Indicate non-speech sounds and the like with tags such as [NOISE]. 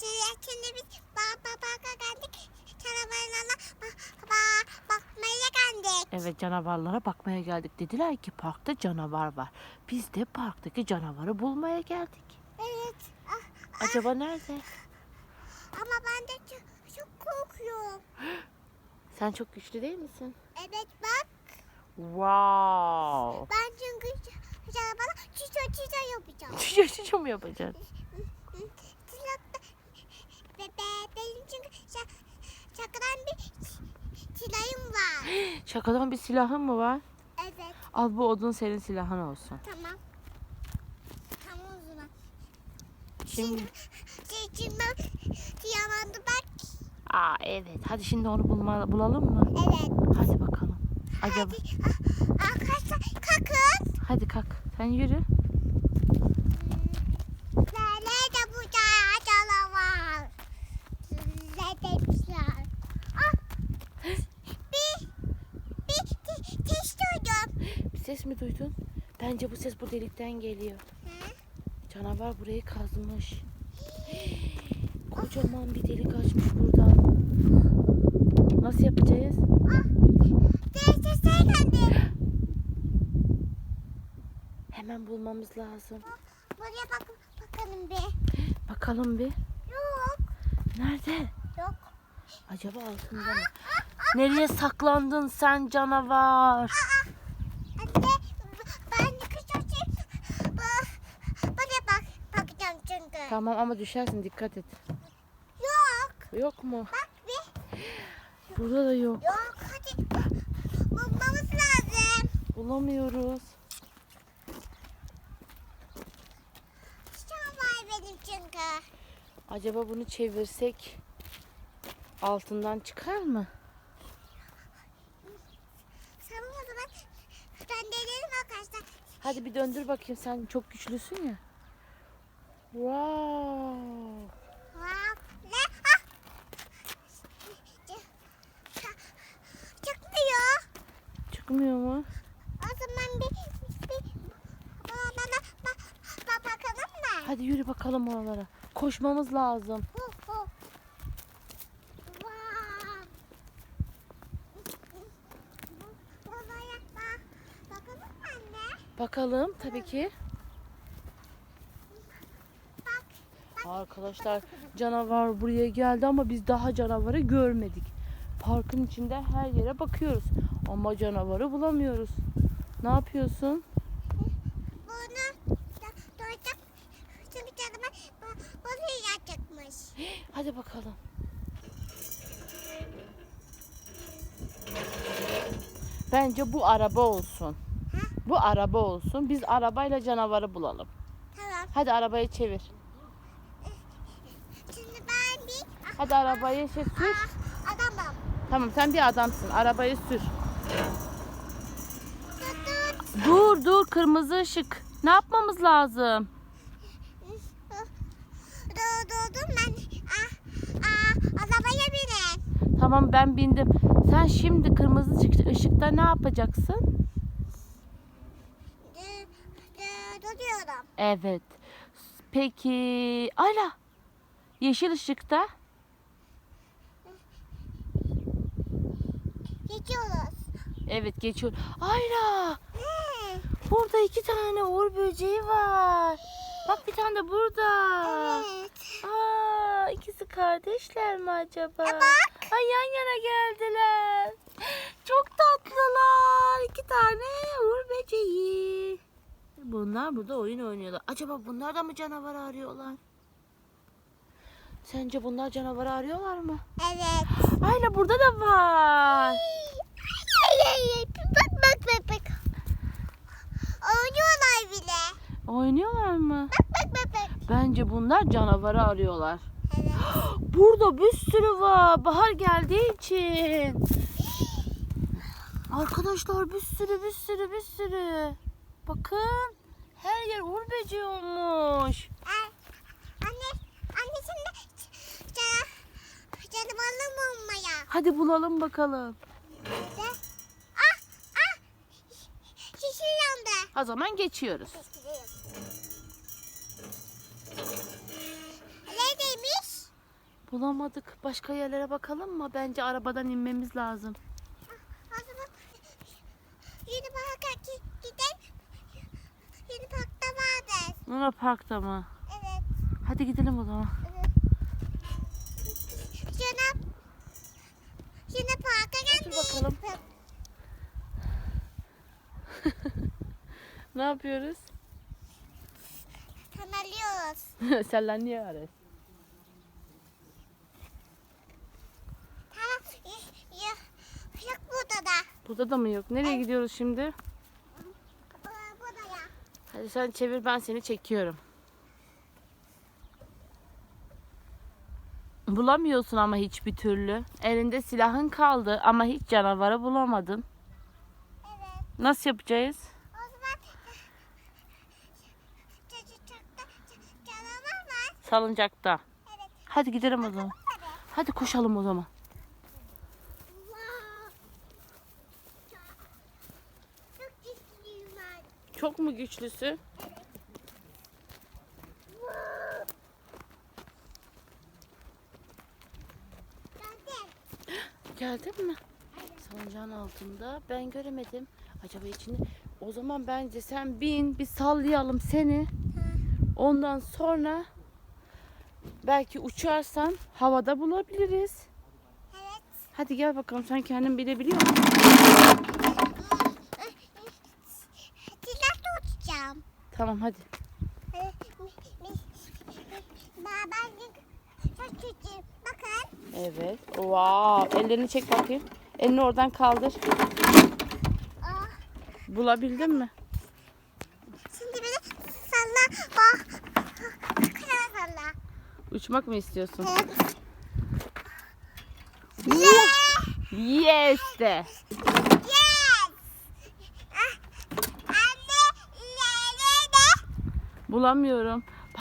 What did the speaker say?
şey, şimdi biz baba parka geldik. Canavarlarla bak, bak, bakmaya geldik. Evet canavarlara bakmaya geldik. Dediler ki parkta canavar var. Biz de parktaki canavarı bulmaya geldik. Evet. Ah, Acaba nerede? ama ben de çok, çok korkuyorum. [GASPS] Sen çok güçlü değil misin? Evet bak. Wow. Ben çünkü canavarla çiço çiço yapacağım. [LAUGHS] Şaşırıcı mı yapacaksın? [LAUGHS] benim çünkü şa, şakadan bir silahım var. [GASPS] Şakadan bir silahın mı var? Evet Al bu odun senin silahın olsun. tamam. Tamam o zaman. Şimdi Şimdi ben yalandı bak. Aa evet. Hadi şimdi onu bulma, bulalım mı? Evet. Hadi bakalım. Acaba Hadi ah, arkadaşlar kalkın. hadi kalk. Sen yürü. Nerede bu ca- canavar? Ne demişler? Ah, bir, bir te- test duydum. Bir ses mi duydun? Bence bu ses bu delikten geliyor. Hı? Canavar burayı kazmış. [GASPS] Kocaman bir delik açmış buradan. Nasıl yapacağız? [GASPS] Hemen bulmamız lazım. Buraya bak bakalım bir. Bakalım bir. Yok. Nerede? Yok. Acaba altında mı? Nereye saklandın sen canavar? Anne ben kışacı. Buraya bak. Bakacağım çünkü. Tamam ama düşersin dikkat et. Yok. Yok mu? Bak bir. Burada da yok. Yok hadi. Bulmamız lazım. Bulamıyoruz. Şu var benim çünkü. Acaba bunu çevirsek altından çıkar mı? Tamam o zaman. Ben denerim arkadaşlar. Hadi bir döndür bakayım sen çok güçlüsün ya. Wow. Çıkmıyor. Çıkmıyor mu? O zaman bir, bir bana bak, bak bakalım mı? Hadi yürü bakalım oralara. Koşmamız lazım. Mı anne? Bakalım tabii ki. Bak. Arkadaşlar canavar buraya geldi ama biz daha canavarı görmedik. Parkın içinde her yere bakıyoruz ama canavarı bulamıyoruz. Ne yapıyorsun? Bunu doydum. Çünkü canıma bu- buraya çıkmış. [GASPS] Hadi bakalım. Bence bu araba olsun. Ha? Bu araba olsun. Biz arabayla canavarı bulalım. Tamam. Hadi arabayı çevir. Şimdi ben bir ah, Hadi arabayı şey sür. adamım. Tamam sen bir adamsın. Arabayı sür. Dur dur kırmızı ışık. Ne yapmamız lazım? Dur durdum ben. Ah, ah, arabaya binin. Tamam ben bindim. Sen şimdi kırmızı ışık- ışıkta ne yapacaksın? Dur, dur, duruyorum. Evet. Peki Ayla. Yeşil ışıkta. Geçiyoruz. Evet geçiyor. Ayla. Ne? Burada iki tane uğur böceği var. Bak bir tane de burada. Evet. Aa, ikisi kardeşler mi acaba? E bak. Ay yan yana geldiler. Çok tatlılar. İki tane uğur böceği. Bunlar burada oyun oynuyorlar. Acaba bunlar da mı canavarı arıyorlar? Sence bunlar canavarı arıyorlar mı? Evet. Ayla burada da var. Bak bak bak bak. Oynuyorlar bile. Oynuyorlar mı? Bak bak bak bak. Bence bunlar canavarı arıyorlar. Evet. [GASPS] Burada bir sürü var. Bahar geldiği için. Arkadaşlar bir sürü bir sürü bir sürü. Bakın. Her yer uğur böceği olmuş. Anne, anne şimdi cana, canavarlı mı olmaya? Hadi bulalım bakalım. O zaman geçiyoruz. Geçiriyorum. Bulamadık. Başka yerlere bakalım mı? Bence arabadan inmemiz lazım. O zaman yeni parka gi- gidelim. Yeni parkta vardır. Luna Park'ta mı? Evet. Hadi gidelim o zaman. evet. Yeni, yeni parka Otur geldik. bakalım. Ne yapıyoruz? Niye arıyorsun? [LAUGHS] Tamam. Yok burada da. Burada da mı yok? Nereye gidiyoruz şimdi? Bu- Burada ya. Hadi sen çevir ben seni çekiyorum. Bulamıyorsun ama hiçbir türlü. Elinde silahın kaldı ama hiç canavarı bulamadın. Evet. Nasıl yapacağız? O zaman çocukta canavar var. Salıncakta. Evet. Hadi gidelim o zaman. Hadi. Hadi koşalım o zaman. Çok mu güçlüsü? Geldim. Geldin mi? Salıncağın altında. Ben göremedim. Acaba içinde... O zaman bence sen bin bir sallayalım seni. Ondan sonra belki uçarsan havada bulabiliriz. Evet. Hadi gel bakalım sen kendin bilebiliyor musun? Silah tutacağım. Tamam hadi. Ben çok küçüğüm. Bakın. Evet. Wow. Ellerini çek bakayım. Elini oradan kaldır. Aa, Bulabildin mi? Uçmak mı istiyorsun? Yes de. Yes. Ah. Bulamıyorum.